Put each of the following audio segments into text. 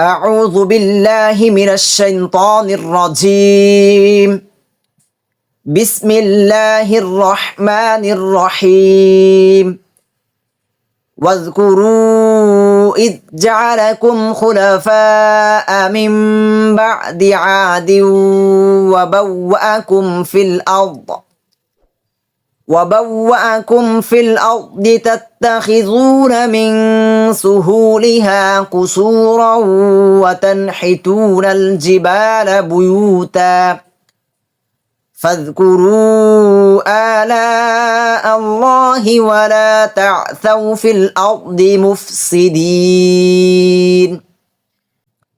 أعوذ بالله من الشيطان الرجيم. بسم الله الرحمن الرحيم. واذكروا إذ جعلكم خلفاء من بعد عاد وبوأكم في الأرض. وبوأكم في الأرض تتخذون من سهولها قصورا وتنحتون الجبال بيوتا فاذكروا آلاء الله ولا تعثوا في الأرض مفسدين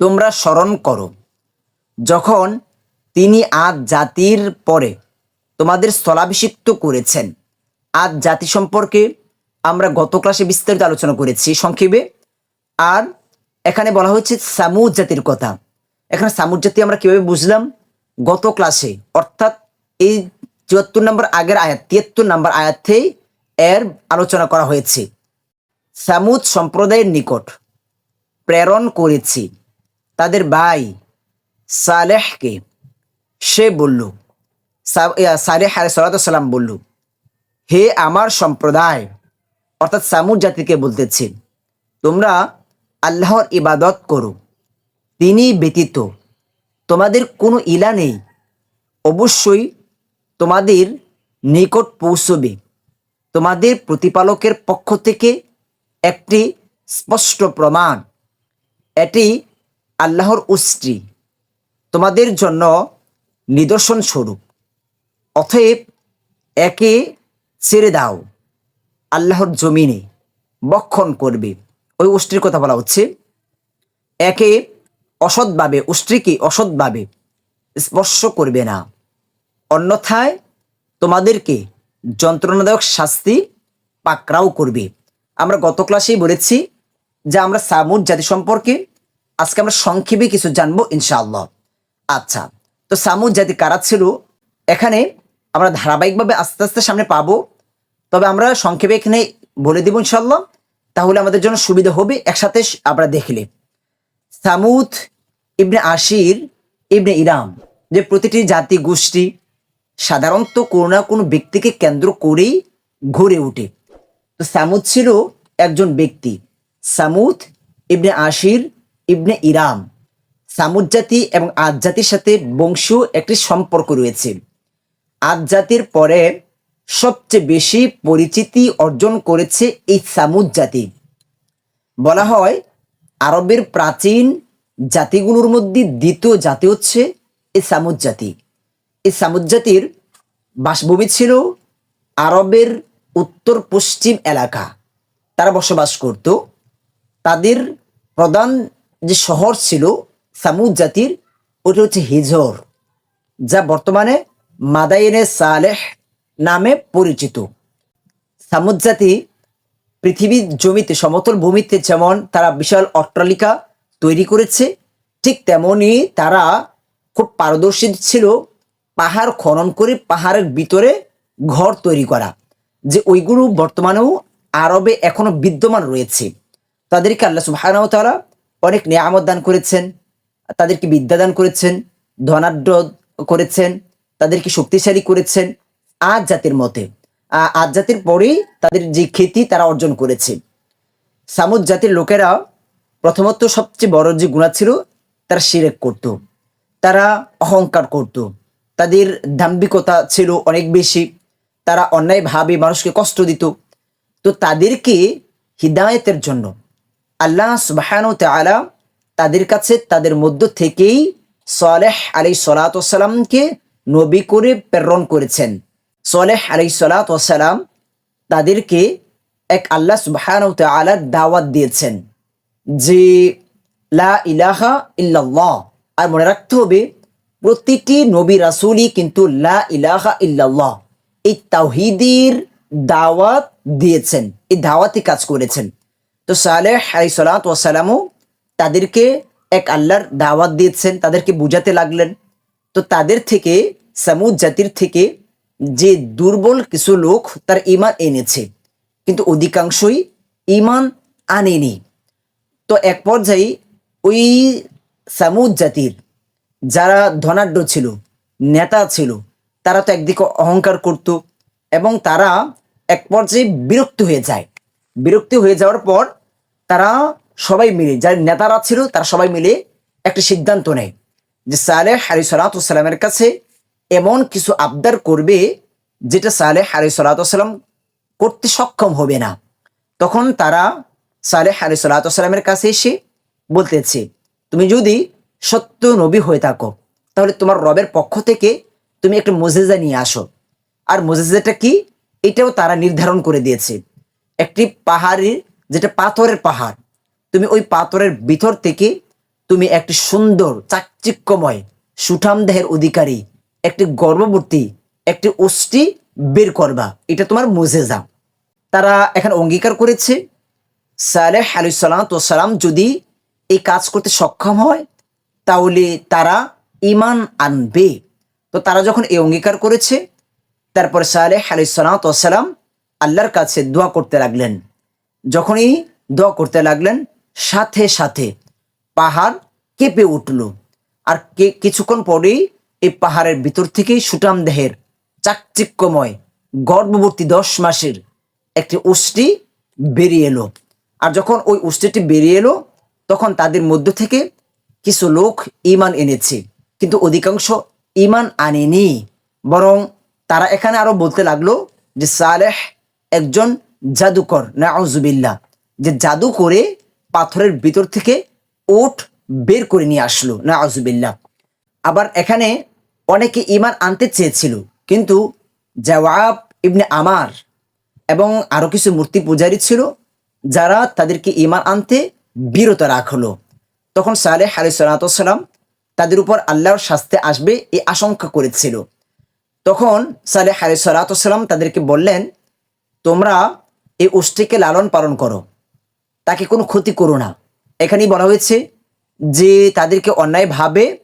তোমরা স্মরণ করো যখন তিনি আজ জাতির পরে তোমাদের স্থলাভিষিক্ত করেছেন। আজ জাতি সম্পর্কে আমরা গত ক্লাসে বিস্তারিত আলোচনা করেছি, সংক্ষেপে। আর এখানে বলা হচ্ছে সামুদ জাতির কথা। এখানে সামুদ জাতি আমরা কীভাবে বুঝলাম? গত ক্লাসে, অর্থাৎ এই চুয়াত্তর নম্বর আগের আয়াত, তিয়াত্তর নম্বর আয়াতেই এর আলোচনা করা হয়েছে। সামুদ সম্প্রদায়ের নিকট প্রেরণ করেছি। তাদের ভাই সালেহকে সে বলল সালেহ সালাম বলল, হে আমার সম্প্রদায়, অর্থাৎ সামুদ জাতিকে বলতেছে, তোমরা আল্লাহর ইবাদত করো। তিনি ব্যতীত তোমাদের কোনো ইলা নেই। অবশ্যই তোমাদের নিকট পৌঁছবে। তোমাদের প্রতিপালকের পক্ষ থেকে একটি স্পষ্ট প্রমাণ, এটি আল্লাহর উস্ত্রী তোমাদের জন্য নিদর্শন স্বরূপ অতএব একে ছেড়ে দাও। আল্লাহর জমিনে বক্ষণ করবে। ওই উষ্ট্রির কথা বলা হচ্ছে। একে অসৎভাবে, উষ্ট্রিকে অসৎভাবে স্পর্শ করবে না। অন্যথায় তোমাদেরকে যন্ত্রণাদায়ক শাস্তি পাকড়াও করবে। আমরা গত ক্লাসেই বলেছি যে আমরা সামুদ জাতি সম্পর্কে আজকে আমরা সংক্ষেপে কিছু জানব ইনশাআল্লাহ। আচ্ছা তো সামুদ জাতি কারা ছিল? এখানে আমরা ধারাবাহিকভাবে আস্তে আস্তে সামনে পাবো। তবে আমরা সংক্ষেপে এখানে বলে দিব ইনশাল্লাহ তাহলে আমাদের জন্য সুবিধা হবে একসাথে আমরা দেখলে। সামুদ ইবনে আশির ইবনে ইরাম, যে প্রতিটি জাতি, গোষ্ঠী সাধারণত কোনো না কোনো ব্যক্তিকে কেন্দ্র করেই ঘুরে ওঠে। তো সামুদ ছিল একজন ব্যক্তি। সামুদ ইবনে আশির ইবনে ইরাম। সামুদ জাতি এবং আজ জাতির সাথে বংশীয় একটি সম্পর্ক রয়েছে। আজ জাতির পরে সবচেয়ে বেশি পরিচিতি অর্জন করেছে এই সামুদ জাতি। বলা হয়, আরবের প্রাচীন জাতিগুলোর মধ্যে দ্বিতীয় জাতি হচ্ছে এই সামুদ জাতি। এই সামুদ জাতির বাসভূমি ছিল আরবের উত্তর পশ্চিম এলাকা। তারা বসবাস করত। তাদের প্রধান যে শহর ছিল সামুদ জাতির, ওটা হচ্ছে হিজর, যা বর্তমানে মাদাইনে সালেহ নামে পরিচিত। সামুদ জাতি পৃথিবীর জমিতে, সমতল ভূমিতে যেমন তারা বিশাল অট্টালিকা তৈরি করেছে, ঠিক তেমনি তারা খুব পারদর্শী ছিল পাহাড় খনন করে পাহাড়ের ভিতরে ঘর তৈরি করা, যে ওইগুলো বর্তমানেও আরবে এখনও বিদ্যমান রয়েছে। তাদেরকে আল্লাহ সুবহানাহু তারা অনেক নিয়ামত দান করেছেন, তাদেরকে বিদ্যা দান করেছেন, ধনাঢ্য করেছেন তাদেরকে শক্তিশালী করেছেন আজ জাতির মতে। আজ জাতির পরেই তাদের যে খ্যাতি তারা অর্জন করেছে। সামুদ জাতির লোকেরা প্রথমত সবচেয়ে বড় যে গুণা ছিল, তারা শিরেক করত। তারা অহংকার করত। তাদের দাম্ভিকতা ছিল অনেক বেশি। তারা অন্যায়ভাবে মানুষকে কষ্ট দিত। তো তাদেরকে হিদায়তের জন্য আল্লাহ সুবাহানু তালা তাদের কাছে তাদের মধ্য থেকেই সালেহ আলী সালাতামকে নবী করে প্রেরণ করেছেন। সালেহ আলী সালাতাম তাদেরকে এক আল্লাহ সুবাহানু তালার দাওয়াত দিয়েছেন যে, লা ইলাহা ইল্লাল্লাহ। আর মনে রাখতে হবে, প্রতিটি নবী রাসূলই কিন্তু লা ইলাহা ইল্লাল্লাহ। এই তাওহিদের দাওয়াত দিয়েছেন, এই দাওয়াতি কাজ করেছেন। তো সালেহ আলাই সালামও তাদেরকে এক আল্লাহর দাওয়াত দিয়েছেন, তাদেরকে বুঝাতে লাগলেন। তো তাদের থেকে, সামুদ জাতির থেকে যে দুর্বল কিছু লোক তার ইমান এনেছে, কিন্তু অধিকাংশই ইমান আনেনি। তো এক পর্যায়ে ওই সামুদ জাতির যারা ধনাঢ্য ছিল, নেতা ছিল, তারা তো একদিকে অহংকার করত এবং তারা এক পর্যায়ে বিরক্ত হয়ে যায়। বিরক্তি হয়ে যাওয়ার পর তারা সবাই মিলে, যার নেতারা ছিল তারা সবাই মিলে একটা সিদ্ধান্ত নেয়। যে সালেহ হারি সালাতামের কাছে এমন কিছু আবদার করবে যেটা সালেহ হারি সালাতাম করতে সক্ষম হবে না। তখন তারা সালেহ আলী সাল্লামের কাছে এসে বলতেছে, তুমি যদি সত্য নবী হয়ে থাকো, তাহলে তোমার রবের পক্ষ থেকে তুমি একটা মোজেজা নিয়ে আসো। আর মোজেজাটা কি? এটাও তারা নির্ধারণ করে দিয়েছে। একটি পাহাড়ের যেটা পাথরের পাহাড়, তুমি ওই পাথরের ভিতর থেকে তুমি একটি সুন্দর, চাকচিক্যময় সুঠাম দেহের অধিকারী, একটি গর্ভবতী, একটি অষ্টি বের করবা। এটা তোমার মোজেজা। তারা এখানে অঙ্গীকার করেছে, সালেহ আলুসালাম যদি এই কাজ করতে সক্ষম হয়, তাহলে তারা ইমান আনবে। তো তারা যখন এই অঙ্গীকার করেছে, তারপর সালেহ আলুসালাম আল্লাহর কাছে দোয়া করতে লাগলেন। যখনই দোয়া করতে লাগলেন, সাথে সাথে পাহাড় কেঁপে উঠল। আর কে, কিছুক্ষণ পরেই এই পাহাড়ের ভিতর থেকেই সুটাম দেহের চাকচিক্যময় গর্ভবর্তী দশ মাসের একটি উষ্টি বেরিয়ে এলো। আর যখন ওই উষ্টিটি বেরিয়ে এলো, তখন তাদের মধ্য থেকে কিছু লোক ইমান এনেছে। কিন্তু অধিকাংশ ইমান আনেনি, বরং তারা এখানে আরও বলতে লাগল যে, সালেহ একজন জাদুকর, নাউজুবিল্লাহ, যে জাদু করে পাথরের ভিতর থেকে ওট বের করে নিয়ে আসলো, নাউজুবিল্লাহ। আবার এখানে অনেকে ইমান আনতে চেয়েছিল, কিন্তু জওয়াব ইবনে আমার এবং আরও কিছু মূর্তি পূজারী ছিল, যারা তাদেরকে ইমান আনতে বিরত রাখল। তখন সালেহ আলী সালাতাম তাদের উপর আল্লাহর শাস্তি আসবে এই আশঙ্কা করেছিল। তখন সালেহ আলী সালাতাম তাদেরকে বললেন, তোমরা এই উষ্টিকে লালন পালন করো, তাকে কোনো ক্ষতি করো না। এখানেই বলা হয়েছে যে তাদেরকে অন্যায়ভাবে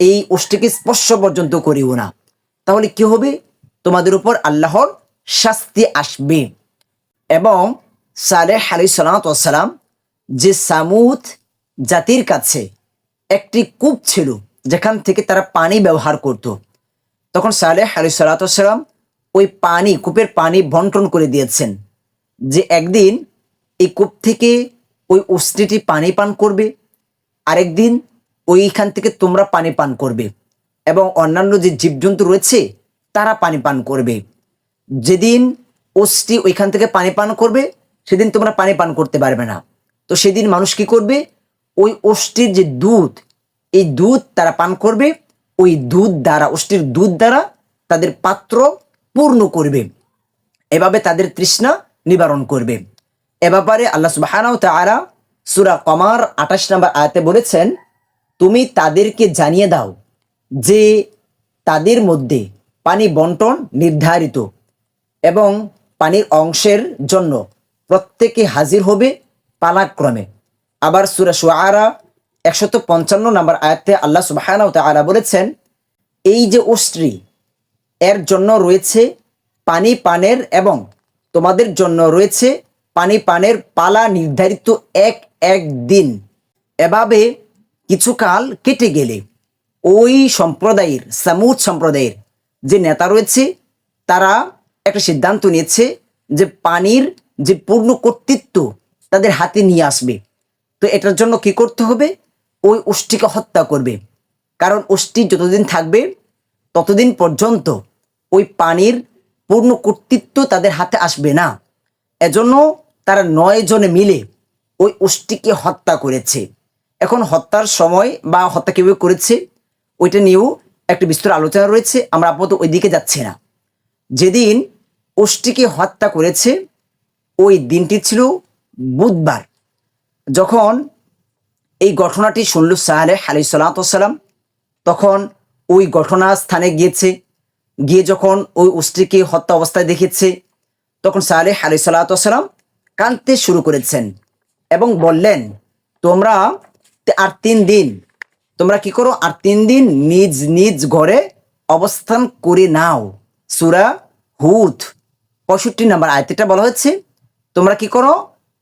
এই উষ্টিকে স্পর্শ পর্যন্ত করিও না। তাহলে কি হবে? তোমাদের উপর আল্লাহর শাস্তি আসবে। এবং সালেহ আলী সালাম যে সামুদ জাতির কাছে একটি কূপ ছিল, যেখান থেকে তারা পানি ব্যবহার করত। তখন সালেহ আলী সালাতাম ওই পানি, কূপের পানি বন্টন করে দিয়েছেন যে একদিন এই কূপ থেকে ওই উস্ত্রিটি পানি পান করবে। আরেকদিন ওইখান থেকে তোমরা পানি পান করবে এবং অন্যান্য যে জীবজন্তু রয়েছে, তারা পানি পান করবে। যেদিন অস্থি ওইখান থেকে পানি পান করবে, সেদিন তোমরা পানি পান করতে পারবে না। তো সেদিন মানুষ কি করবে? ওই অষ্টির যে দুধ, এই দুধ তারা পান করবে। ওই দুধ দ্বারা অষ্টির দুধ দ্বারা তাদের পাত্র পূর্ণ করবে। এভাবে তাদের তৃষ্ণা নিবারণ করবে। এ ব্যাপারে আল্লাহ সুবাহানাও তারা সুরা কমার আঠাশ নম্বর আয়াতে বলেছেন, তুমি তাদেরকে জানিয়ে দাও যে তাদের মধ্যে পানি বন্টন নির্ধারিত এবং পানির অংশের জন্য প্রত্যেকে হাজির হবে পালাক্রমে। আবার সুরা সুআরা একশত পঞ্চান্ন নম্বর আয়াতে আল্লাহ সুবাহানাও তালা বলেছেন, এই যে অস্ত্রী এর জন্য রয়েছে পানি পানের এবং তোমাদের জন্য রয়েছে পানি পানের পালা নির্ধারিত এক এক দিন। এভাবে কিছুকাল কেটে গেলে ওই সম্প্রদায়ের, সামুদ সম্প্রদায়ের যে নেতা রয়েছে, তারা একটা সিদ্ধান্ত নিয়েছে যে পানির যে পূর্ণ কর্তৃত্ব তাদের হাতে নিয়ে আসবে। তো এটার জন্য কি করতে হবে? ওই উষ্টিকে হত্যা করবে। কারণ উষ্টি যতদিন থাকবে, ততদিন পর্যন্ত ওই পানির পূর্ণ কর্তৃত্ব তাদের হাতে আসবে না। এজন্য তারা নয় জনে মিলে ওই উষ্টিকে হত্যা করেছে। এখন হত্যার সময় বা হত্যা কীভাবে করেছে, ওইটা নিয়েও একটা বিস্তর আলোচনা রয়েছে। আমরা আপাতত ওই দিকে যাচ্ছি না। যেদিন উষ্টিকে হত্যা করেছে, ওই দিনটি ছিল বুধবার। যখন এই ঘটনাটি শুনল সাহালেহ আলি সাল্লাম তখন ওই ঘটনা স্থানে গিয়েছে। গিয়ে যখন ওই উষ্টিকে হত্যা অবস্থায় দেখেছে, তখন সালেহ আলি সাল্লাম কাঁদতে শুরু করেছেন এবং বললেন, তোমরা আর তিন দিন, তোমরা কি করো? আর তিন দিন নিজ নিজ ঘরে অবস্থান করে নাও। সুরা হুথ পঁয়ষট্টি নাম্বার আয়তেটা বলা হচ্ছে তোমরা কি করো?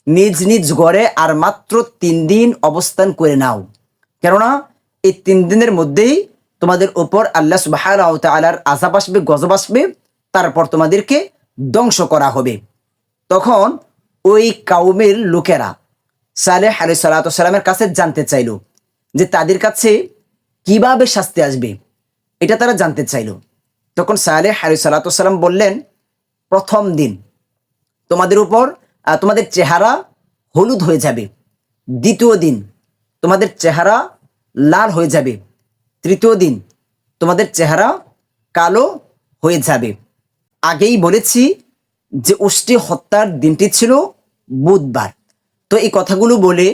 নিজ নিজ ঘরে আর মাত্র তিন দিন অবস্থান করে নাও। কেননা, এই তিন দিনের মধ্যেই তোমাদের ওপর আল্লাহ সুবাহ তালার আজাব আসবে, গজব আসবে, তারপর তোমাদেরকে ধ্বংস করা হবে। তখন ওই কাউমের লোকেরা সালেহ আলী সাল্লামের কাছে জানতে চাইল যে তাদের কাছে কীভাবে শাস্তি আসবে, এটা তারা জানতে চাইল। তখন সালেহ আলী সাল্লাম বললেন, প্রথম দিন তোমাদের উপর তোমাদের চেহারা হলুদ হয়ে যাবে। দ্বিতীয় দিন তোমাদের চেহারা লাল হয়ে যাবে। তৃতীয় দিন তোমাদের চেহারা কালো হয়ে যাবে। আগেই বলেছি যে উষ্টি হত্যার দিনটি ছিল বুধবার। তো এই কথাগুলো বলে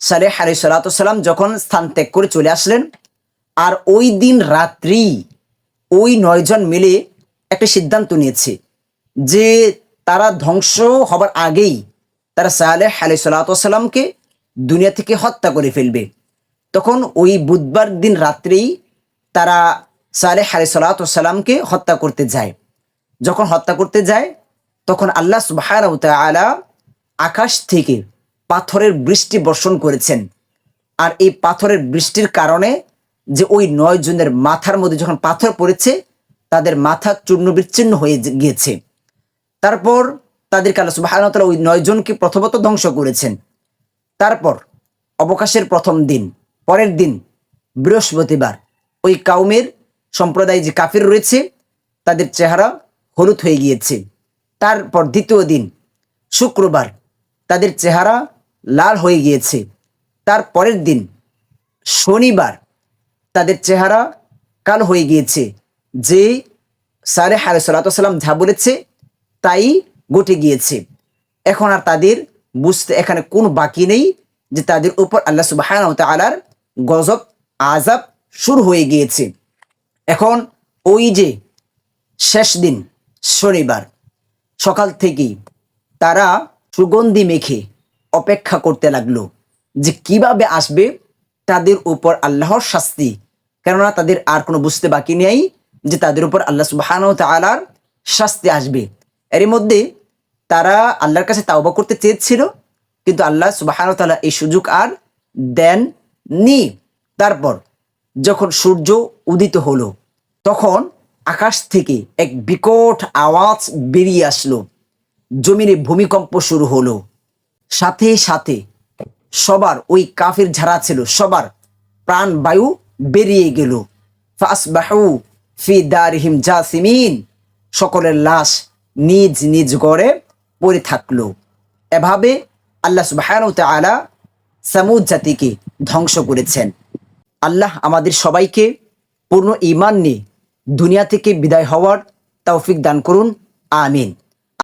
সালে হারি সালাম যখন স্থান ত্যাগ করে চলে আসলেন, আর ওই দিন রাত্রি ওই নয়জন মিলে একটা সিদ্ধান্ত নিয়েছে যে তারা ধ্বংস হবার আগেই তারা সালেহ আলি সাল্লাতামকে দুনিয়া থেকে হত্যা করে ফেলবে। তখন ওই বুধবার দিন রাত্রেই তারা সালেহ আলি সাল্লাতামকে হত্যা করতে যায়। যখন হত্যা করতে যায়, তখন আল্লাহ সুবাহ আলা আকাশ থেকে পাথরের বৃষ্টি বর্ষণ করেছেন। আর এই পাথরের বৃষ্টির কারণে যে ওই নয় জনের মাথার মধ্যে যখন পাথর পড়েছে, তাদের মাথা চূর্ণ বিচ্ছিন্ন হয়ে গিয়েছে। তারপর তাদেরকে আল্লাহ সুবাহ ওই নয় জনকে প্রথমত ধ্বংস করেছেন। তারপর অবকাশের প্রথম দিন, পরের দিন, বৃহস্পতিবার, ওই কাউমের সম্প্রদায় যে কাফির রয়েছে, তাদের চেহারা হলুদ হয়ে গিয়েছে। তারপর দ্বিতীয় দিন, শুক্রবার তাদের চেহারা লাল হয়ে গিয়েছে। তার পরের দিন, শনিবার, তাদের চেহারা কালো হয়ে গিয়েছে। যে সারে হারে সাল্লাম যা বলেছে, তাই ঘটে গিয়েছে। এখন আর তাদের বুঝতে এখানে কোনো বাকি নেই যে তাদের উপর আল্লাহ সুবাহ তালার গজব আজাব শুরু হয়ে গিয়েছে। এখন ওই যে শেষ দিন, শনিবার, সকাল থেকেই তারা সুগন্ধি মেখে অপেক্ষা করতে লাগল যে কীভাবে আসবে তাদের উপর আল্লাহর শাস্তি। কেননা তাদের আর কোনো বুঝতে বাকি নেই যে তাদের উপর আল্লাহ সুবাহান তালার শাস্তি আসবে। এর মধ্যে তারা আল্লাহর কাছে তাওবা করতে চেয়েছিল, কিন্তু আল্লাহ সুবাহান তালা এই সুযোগ আর দেন নি তারপর যখন সূর্য উদিত হলো, তখন আকাশ থেকে এক বিকট আওয়াজ বেরিয়ে আসলো। জমিনে ভূমিকম্প শুরু হলো। সাথে সাথে সবার ওই কাফির ঝাড়া ছিল, সবার প্রাণ বায়ু বেরিয়ে গেল। ফি সকলের লাশ নিজ নিজ গড়ে পড়ে থাকল। এভাবে আল্লাহ সুবহানাহু ওয়া তাআলা সামুদ জাতিকে ধ্বংস করেছেন। আল্লাহ আমাদের সবাইকে পূর্ণ ইমান নিয়ে দুনিয়া থেকে বিদায় হওয়ার তৌফিক দান করুন, আমিন।